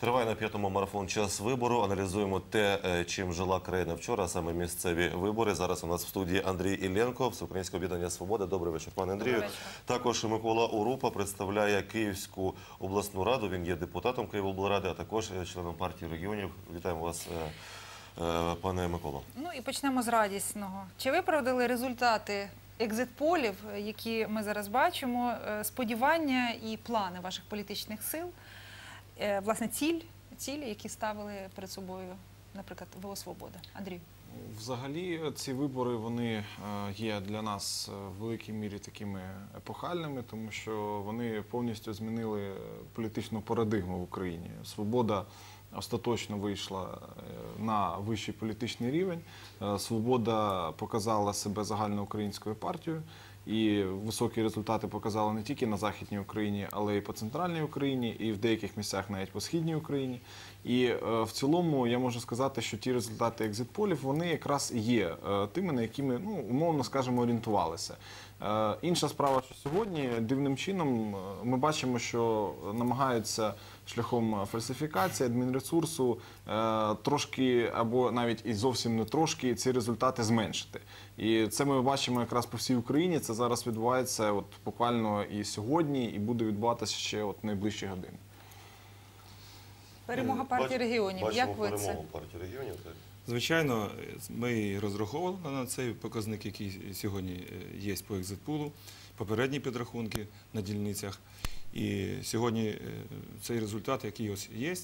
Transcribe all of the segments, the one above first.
Триває на п'ятому марафон час вибору. Аналізуємо те, е, чим жила країна вчора, а саме місцеві вибори. Зараз у нас в студії Андрій Ілленко, Всеукраїнське об'єднання Свобода. Добрий вечір, пане Андрію. Вечір. Також Микола Урупа представляє Київську обласну раду. Він є депутатом Києвоблради, а також членом партії регіонів. Вітаємо вас, е, е, пане Миколо. Ну і почнемо з радісного. Чи виправдали результати екзит-полів, які ми зараз бачимо, сподівання і плани ваших політичних сил, власне, ціль, цілі, які ставили перед собою, наприклад, ВО Свобода? Андрій. Взагалі, ці вибори вони е, є для нас е, в великій мірі такими епохальними, тому що вони повністю змінили політичну парадигму в Україні. Свобода остаточно вийшла е, на вищий політичний рівень. Е, Свобода показала себе загальноукраїнською партією. І високі результати показали не тільки на Західній Україні, але й по центральній Україні, і в деяких місцях навіть по східній Україні. І е, в цілому я можу сказати, що ті результати екзитполів вони якраз є тими, на які ми ну умовно скажемо орієнтувалися. Е, інша справа, що сьогодні дивним чином е, ми бачимо, що намагаються шляхом фальсифікації адмінресурсу е, трошки або навіть і зовсім не трошки ці результати зменшити. І це ми бачимо якраз по всій Україні. Це зараз відбувається от буквально і сьогодні, і буде відбуватися ще от найближчі години. Перемога партії регіонів. Бачимо Як ви це? перемогу партії регіонів. Звичайно, ми розраховували на цей показник, який сьогодні е, є по екзитпулу, попередні підрахунки на дільницях. І сьогодні е, цей результат, який ось є, е,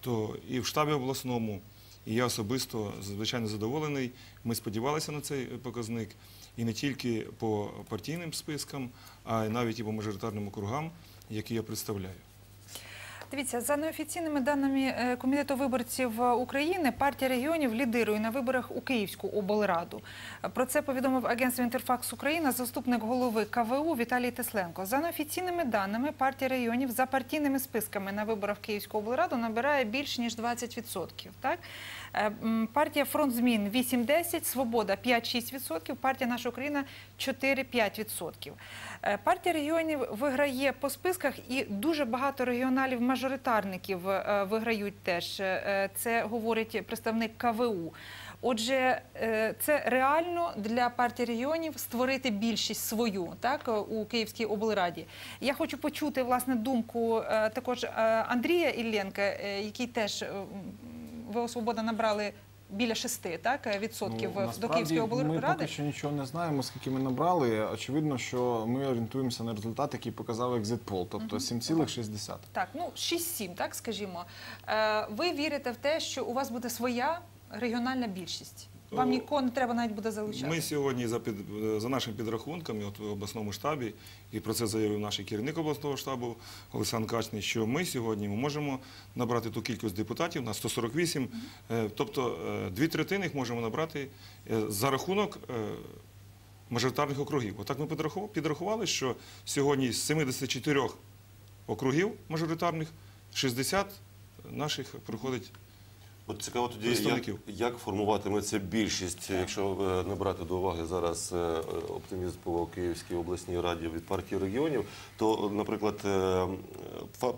то і в штабі обласному, і я особисто звичайно задоволений. Ми сподівалися на цей показник і не тільки по партійним спискам, а й навіть і по мажоритарним округам, які я представляю. Дивіться, за неофіційними даними е, Комітету виборців України, партія регіонів лідирує на виборах у Київську облраду. Про це повідомив агентство Інтерфакс Україна заступник голови КВУ Віталій Тесленко. За неофіційними даними, партія регіонів за партійними списками на виборах Київську облраду набирає більш ніж 20%. Так? Е, Партія Фронт змін 8-10, Свобода 5-6%, партія Наша Україна 4-5%. Е, Партія регіонів виграє по списках і дуже багато регіоналів-мажоритарників е, виграють теж. Е, Це говорить представник КВУ. Отже, е, це реально для партії регіонів створити більшість свою так у Київській облраді. Я хочу почути власне думку е, також е, Андрія Ілленка, е, який теж ви ВО Свобода набрали біля 6 так, е, відсотків Ну, до Київської облради. Ми поки що нічого не знаємо, скільки ми набрали. Очевидно, що ми орієнтуємося на результат, який показав екзитпол, тобто 7,6. Так, ну 6-7, так скажімо. Е, ви вірите в те, що у вас буде своя регіональна більшість? Вам нікого не треба навіть буде залучати. Ми сьогодні за під за нашими підрахунками, от в обласному штабі, і про це заявив наш керівник обласного штабу Олександр Качний, що ми сьогодні можемо набрати ту кількість депутатів на 148, е, тобто е, дві третини їх можемо набрати е, за рахунок мажоритарних округів. Отак ми підрахували, підрахували, що сьогодні з 74 округів мажоритарних 60 наших приходить От цікаво тоді, як, як формуватиметься більшість, якщо не брати до уваги зараз е, оптимізм по Київській обласній раді від партії регіонів, то, наприклад, е,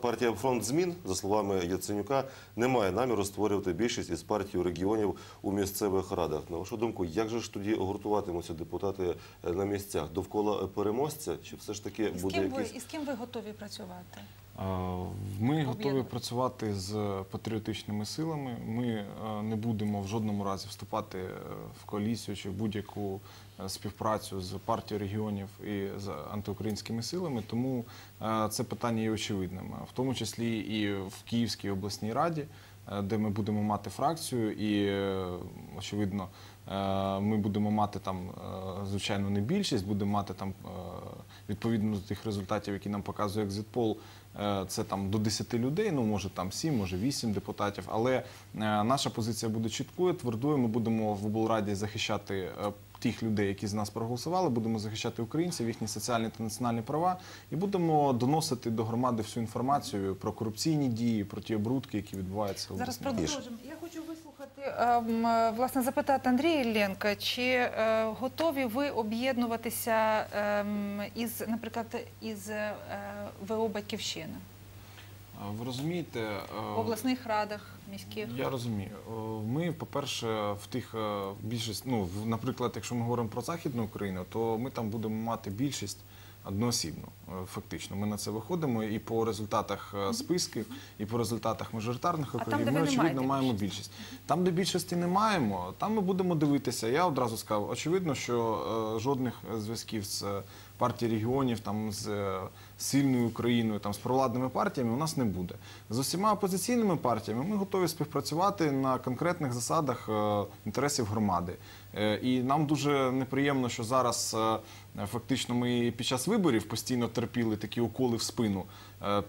партія Фронт змін, за словами Яценюка, не має наміру створювати більшість із партією регіонів у місцевих радах. На вашу думку, як же ж тоді гуртуватимуться депутати е, на місцях довкола переможця, чи все ж таки І з буде ким, ви, якийсь і з ким ви готові працювати? Ми готові працювати з патріотичними силами. Ми е, не будемо в жодному разі вступати е, в коаліцію чи в будь-яку е, співпрацю з партією регіонів і з антиукраїнськими силами. Тому це питання є очевидним, в тому числі і в Київській обласній раді, де ми будемо мати фракцію, і очевидно. Е, Ми будемо мати там, е, звичайно, не більшість, будемо мати там е, відповідно до тих результатів, які нам показує екзитпол, це там до 10 людей, ну може там 7, може 8 депутатів. Але наша позиція буде чіткою, твердою. Ми будемо в облраді захищати тих людей, які з нас проголосували, будемо захищати українців, їхні соціальні та національні права, і будемо доносити до громади всю інформацію про корупційні дії, про ті обрудки, які відбуваються Зараз продовжимо. Я хочу власне, запитати Андрія Ілленка, чи е, готові ви об'єднуватися ем, із, наприклад, із е, ВО Батьківщина? Ви розумієте, е, в обласних радах міських? Я розумію. Ми, по-перше, в тих е, більшість, ну, наприклад, якщо ми говоримо про Західну Україну, то ми там будемо мати більшість одноосібну, е, фактично. Ми на це виходимо і по результатах е, списків, і по результатах мажоритарних округів. Ми, очевидно, маємо більшість. Там, де більшості не маємо, там ми будемо дивитися. Я одразу сказав, очевидно, що е, жодних зв'язків з партією регіонів, там з е, сильною Україною, там з провладними партіями у нас не буде. З усіма опозиційними партіями ми готові співпрацювати на конкретних засадах е, інтересів громади. Е, І нам дуже неприємно, що зараз фактично ми під час виборів постійно терпіли такі уколи в спину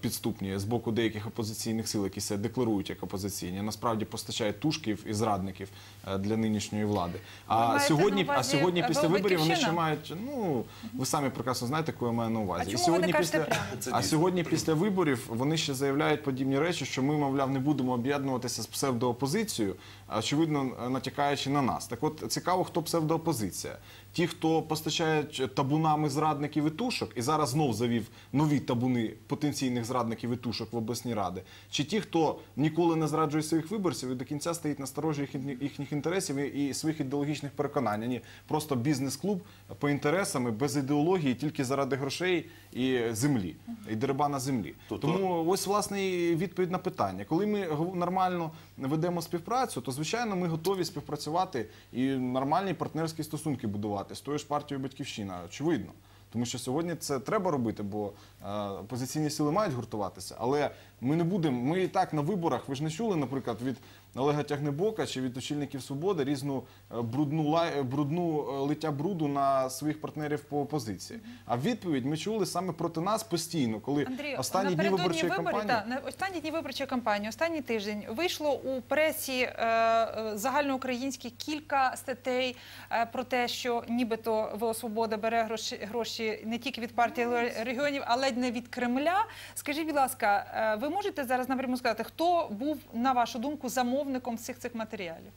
підступні з боку деяких опозиційних сил, які себе декларують як опозиційні, насправді постачають тушків і зрадників е, для нинішньої влади. А сьогодні, а сьогодні е, після виборів вони ще мають. Ну ви самі прекрасно знаєте, кого я маю на увазі. А І сьогодні після а сьогодні після виборів вони ще заявляють подібні речі, що ми, мовляв, не будемо об'єднуватися з псевдоопозицією, очевидно, натякаючи на нас. Так от цікаво, хто псевдоопозиція. Ті, хто постачають табунами зрадників і тушок, і зараз знов завів нові табуни потенційних зрадників і тушок в обласні ради, чи ті, хто ніколи не зраджує своїх виборців і до кінця стоїть на сторожі їхніх, інтересів і, своїх ідеологічних переконань. Ні, просто бізнес-клуб по інтересам, без ідеології, тільки заради грошей і землі, і дерибана землі. То- Тому ось власне і відповідь на питання. Коли ми нормально ведемо співпрацю, то звичайно ми готові співпрацювати і нормальні партнерські стосунки будувати з тою ж партією Батьківщина. Очевидно. Тому що сьогодні це треба робити, бо е, опозиційні сили мають гуртуватися. Але ми не будемо. Ми і так на виборах. Ви ж не чули, наприклад, від Олега Тягнебока чи від очільників свободи різну е, брудну лай, брудну е, лиття бруду на своїх партнерів по опозиції. А відповідь ми чули саме проти нас постійно, коли Андрій, останні дні виборчої виборів, кампанії. та, на останні дні виборчої кампанії, останній тиждень вийшло у пресі е, е, загальноукраїнській кілька статей е, про те, що нібито ВО Свобода бере гроші, гроші не тільки від партії регіонів, а ледь не від Кремля. Скажіть, будь ласка, е, ви можете зараз напряму сказати, хто був на вашу думку замовником всіх цих матеріалів?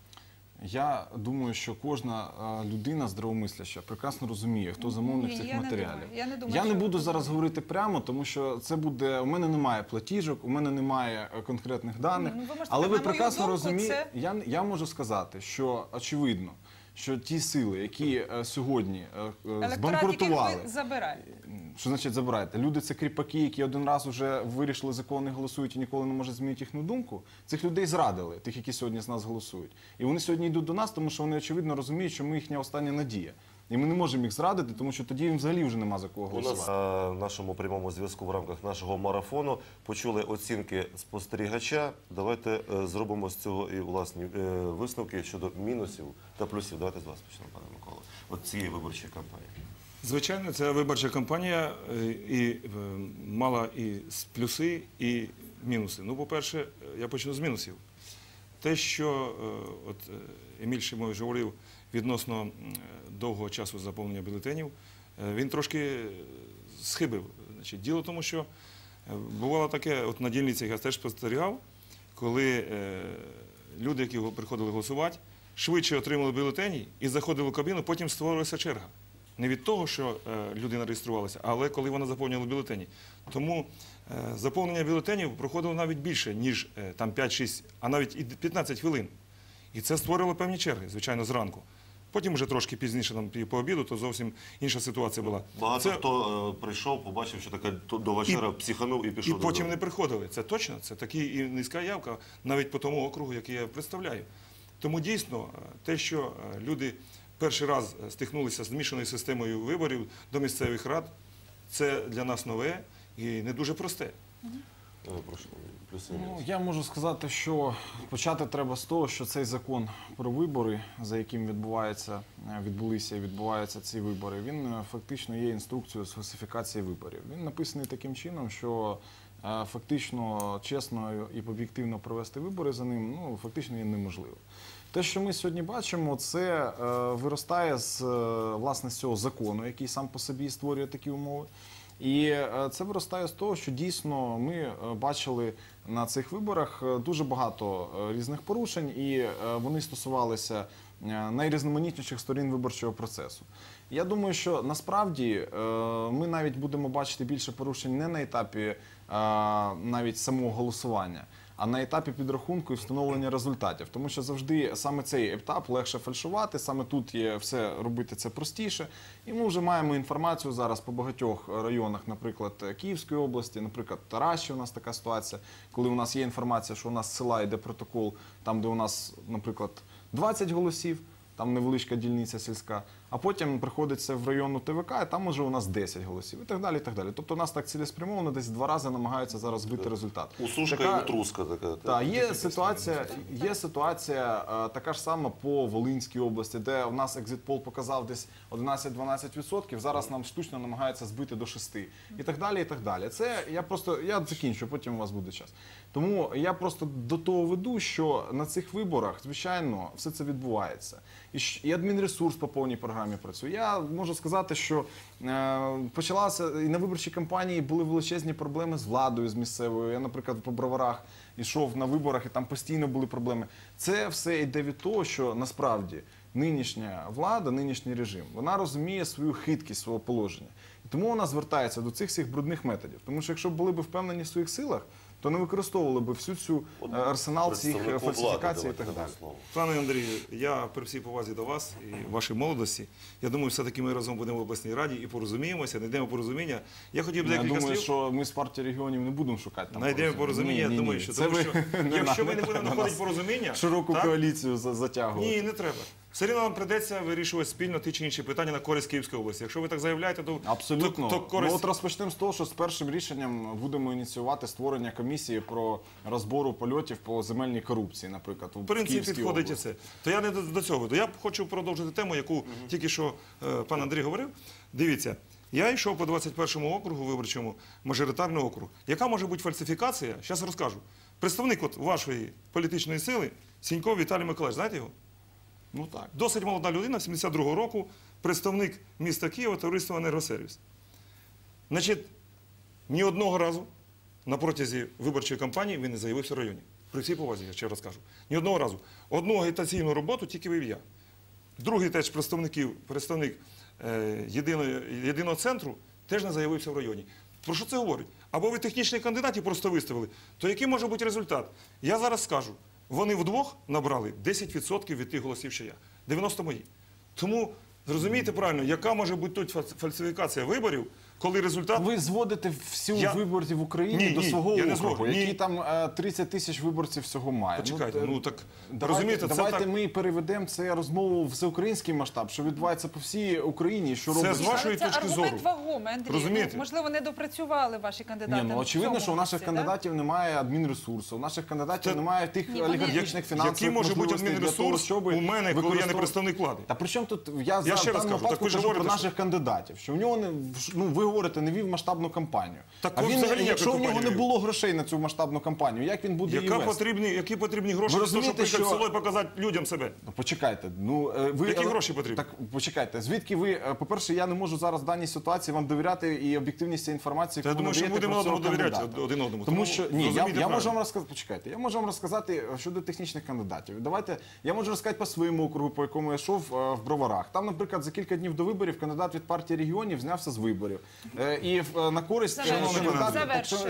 Я думаю, що кожна е, людина здравомисляща прекрасно розуміє, хто замовник Ні, цих я не матеріалів. думаю. Я не думаю, я не буду зараз говорити прямо, тому що це буде. У мене немає платіжок, у мене немає е, конкретних даних. Ну, ви можете але ви прекрасно розумієте. це- Я, я можу сказати, що очевидно, що ті сили, які е, сьогодні е, е, збанкрутували, ви забираєте. Що значить забираєте? Люди це кріпаки, які один раз вже вирішили закони, голосують і ніколи не можуть змінити їхню думку. Цих людей зрадили, тих, які сьогодні з нас голосують. І вони сьогодні йдуть до нас, тому що вони очевидно розуміють, що ми їхня остання надія. І ми не можемо їх зрадити, тому що тоді їм взагалі вже нема за кого У нас голосувати. на нашому прямому зв'язку в рамках нашого марафону почули оцінки спостерігача. Давайте е, зробимо з цього і власні е, висновки щодо мінусів та плюсів. Давайте з вас почнемо, пане Микола. От цієї виборчої кампанії. Звичайно, ця виборча кампанія е, і е, мала і плюси, і мінуси. Ну, по-перше, е, я почну з мінусів. Те, що е, от е, Еміль Шимович говорив відносно е, довгого часу заповнення бюлетенів, він трошки схибив. Значить, діло в тому, що бувало таке, от на дільницях я теж спостерігав, коли е, люди, які приходили голосувати, швидше отримали бюлетені і заходили в кабіну, потім створилася черга. Не від того, що е, людина реєструвалася, але коли вона заповнювала бюлетені. Тому е, заповнення бюлетенів проходило навіть більше, ніж е, там 5-6, а навіть і 15 хвилин. І це створило певні черги, звичайно, зранку. Потім вже трошки пізніше, там, по обіду, то зовсім інша ситуація була. Багато Це- хто е, прийшов, побачив, що таке до вечора психанув і і пішов потім не приходили. Це точно, це такі і низька явка навіть по тому округу, який я представляю. Тому дійсно, те, що люди перший раз стикнулися з змішаною системою виборів до місцевих рад, це для нас нове і не дуже просте. Прошу, плюси Ну, я можу сказати, що почати треба з того, що цей закон про вибори, за яким відбувається, е, відбулися і відбуваються ці вибори, він е, фактично є інструкцією з фальсифікації виборів. Він написаний таким чином, що е, фактично чесно і об'єктивно провести вибори за ним ну, фактично є неможливо. Те, що ми сьогодні бачимо, це е, виростає з е, власне з цього закону, який сам по собі створює такі умови. І е, це виростає з того, що дійсно ми бачили на цих виборах дуже багато різних порушень, і вони стосувалися найрізноманітніших сторін виборчого процесу. Я думаю, що насправді ми навіть будемо бачити більше порушень не на етапі навіть самого голосування. А на етапі підрахунку і встановлення результатів, тому що завжди саме цей етап легше фальшувати, саме тут є все робити це простіше. І ми вже маємо інформацію зараз по багатьох районах, наприклад, Київської області, наприклад, Тараші у нас така ситуація, коли у нас є інформація, що у нас села йде протокол, там, де у нас, наприклад, 20 голосів, там невеличка дільниця сільська, а потім приходиться в районну ТВК, і там уже у нас 10 голосів, і так далі. і так далі. Тобто у нас так цілеспрямовано десь два рази намагаються зараз збити результат. Усушка Така- і утруска така. та є ситуація, є ситуація е, така ж сама по Волинській області, де у нас екзитпол показав десь 11-12%, Зараз нам штучно намагаються збити до 6%. і так далі. І так далі. Це я просто я закінчу, потім у вас буде час. Тому я просто до того веду, що на цих виборах, звичайно, все це відбувається. І адмінресурс по повній програмі працює. Я можу сказати, що е, почалася і на виборчій кампанії були величезні проблеми з владою, з місцевою. Я, наприклад, по броварах йшов на виборах, і там постійно були проблеми. Це все йде від того, що насправді нинішня влада, нинішній режим, вона розуміє свою хиткість свого положення. І тому вона звертається до цих всіх брудних методів. Тому що якщо б були б впевнені в своїх силах, то не використовували б всю цю е, арсенал цих е, влади, фальсифікацій і так далі. Пане Андрію, я при всій повазі до вас і вашій молодості. Я думаю, все-таки ми разом будемо в обласній раді і порозуміємося, знайдемо порозуміння. Я хотів б Я декілька думаю, слів. що ми з партії регіонів не будемо шукати там Знайдемо порозуміння. Я Ні, ні, думаю, що Це тому ви що не якщо ми не будемо на знаходити порозуміння, широку так? коаліцію за- затягувати. Ні, не треба. Все рівно нам придеться вирішувати спільно ті чи інші питання на користь Київської області. Якщо ви так заявляєте, то Абсолютно. то, то користь... Ну, от розпочнемо з того, що з першим рішенням будемо ініціювати створення комісії про розбору польотів по земельній корупції, наприклад, у В принципі, Київській підходить і це. То я не до, до цього. Я хочу продовжити тему, яку тільки що е, пан Андрій говорив. Дивіться, я йшов по 21-му округу виборчому, мажоритарний округ. Яка може бути фальсифікація? Зараз розкажу. Представник от вашої політичної сили Сінько Віталій Миколаївич, знаєте його? Ну так. Досить молода людина, 72-го року, представник міста Києва, товариство «Енергосервіс». Значить, ні одного разу на протязі виборчої кампанії він не заявився в районі. При всій повазі, я ще раз кажу. Ні одного разу. Одну агітаційну роботу тільки вив я. Другий теж представників, представник е, єдиної, єдиного центру теж не заявився в районі. Про що це говорить? Або ви технічних кандидатів просто виставили, то який може бути результат? Я зараз скажу, вони вдвох набрали 10% від тих голосів, що я. 90 мої. Тому зрозумійте правильно, яка може бути тут фальс- фальсифікація виборів, коли результат. Ви зводите всю Я- виборців в Україні Ні, до ні, свого я не округу. Ні. який там е, 30 тисяч виборців всього має. Почекайте, е, ну так Давайте, розумієте, це давайте так. ми переведемо це розмову в всеукраїнський масштаб, що відбувається по всій Україні, що Це робить з вашої Але це точки аргумент зору. вагомий, Андрій. Розумієте? Ну, можливо, не допрацювали ваші кандидати. Ні, ну в очевидно, цьому що у наших місці, да? кандидатів немає адмінресурсу, у наших кандидатів Це- немає тих Ні, вони- олігархічних Я- фінансових Який може бути можливостей для того, адмінресурс щоб у мене, коли я не використовувати- представник влади? Та при чому тут я, за ще раз даному кажу, випадку ви ж кажу про говорите, наших кандидатів, що в нього не ну ви говорите, не вів масштабну кампанію. Так а він взагалі якщо в нього не було грошей на цю масштабну кампанію, як він буде її Яка вести? потрібні, які потрібні гроші Ви для того, щоб розумієте, приїхати в що- село і показати людям себе? Ну, почекайте. Ну е, ви Які гроші потрібні? Так почекайте. Звідки ви? е, По-перше, я не можу зараз в даній ситуації вам довіряти і об'єктивність цієї інформації. Та я яку думаю, що надаєте будемо про цього одному довіряти кандидата. один одному. Тому Тому що ні, я, зрозумійте я можу вам розказати. Почекайте, я можу вам розказати е, щодо технічних кандидатів. Давайте я можу розказати по своєму округу, по якому я йшов е, в Броварах. Там, наприклад, за кілька днів до виборів кандидат від партії регіонів знявся з виборів. Е, І е, на користь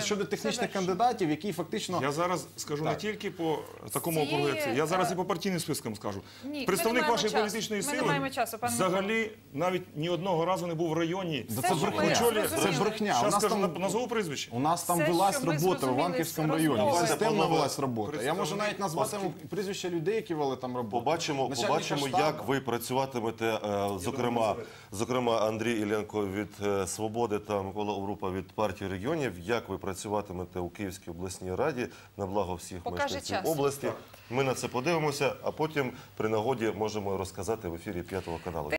щодо технічних кандидатів, які фактично Я зараз скажу не Так. тільки по такому Цієї, округу, як це. Я зараз е, і по партійним спискам скажу. Ні, ми не Представник маємо вашої часу. політичної Ми не сили маємо часу, пане взагалі навіть ні одного разу не був в районі. Да Все, це що брехня. ми Очолює- Це зрозуміли. брехня. У Зараз нас скажу, там назову прізвище. У нас там Все, велась що ми робота в зрозуміли Іванківському з районі. розмови. Системно велась робота. Я можу навіть назвати вам прізвища людей, які вели там роботу. Побачимо, Начальника побачимо, штабу. як ви працюватимете, е, зокрема, зокрема Андрій Іллєнко від е, Свободи та Микола Урупа від партії регіонів. Як ви працюватимете у Київській обласній раді на благо всіх Покаже мешканців час. області? Ми на це подивимося, а потім при нагоді можемо розказати в ефірі п'ятого каналу.